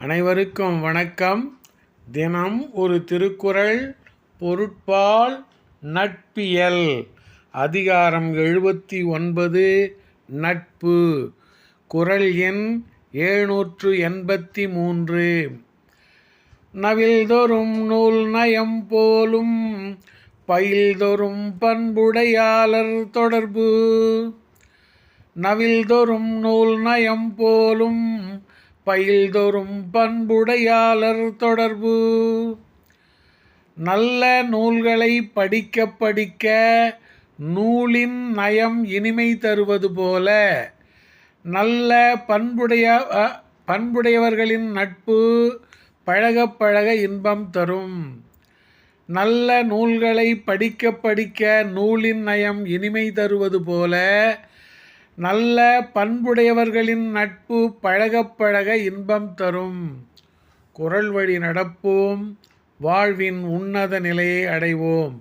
அனைவருக்கும் வணக்கம். தினம் ஒரு திருக்குறள் பொருட்பால் நட்பியல். அதிகாரம் எழுபத்தி ஒன்பது நட்பு. குறள் எண் எழுநூற்று எண்பத்தி மூன்று. நவில்தொறும் நூல் நயம் போலும் பயில்தொறும் பண்புடையாளர் தொடர்பு. நவில்தொறும் நூல் நயம் போலும் பயில்தொறும் பண்புடையாளர் தொடர்பு. நல்ல நூல்களை படிக்க படிக்க நூலின் நயம் இனிமை தருவது போல நல்ல பண்புடைய அ, பண்புடையவர்களின் நட்பு பழகப் பழக இன்பம் தரும். நல்ல நூல்களை படிக்க படிக்க நூலின் நயம் இனிமை தருவது போல நல்ல பண்புடையவர்களின் நட்பு பழகப் பழக இன்பம் தரும். குரல் வழி நடப்போம். வாழ்வின் உன்னத நிலையை அடைவோம்.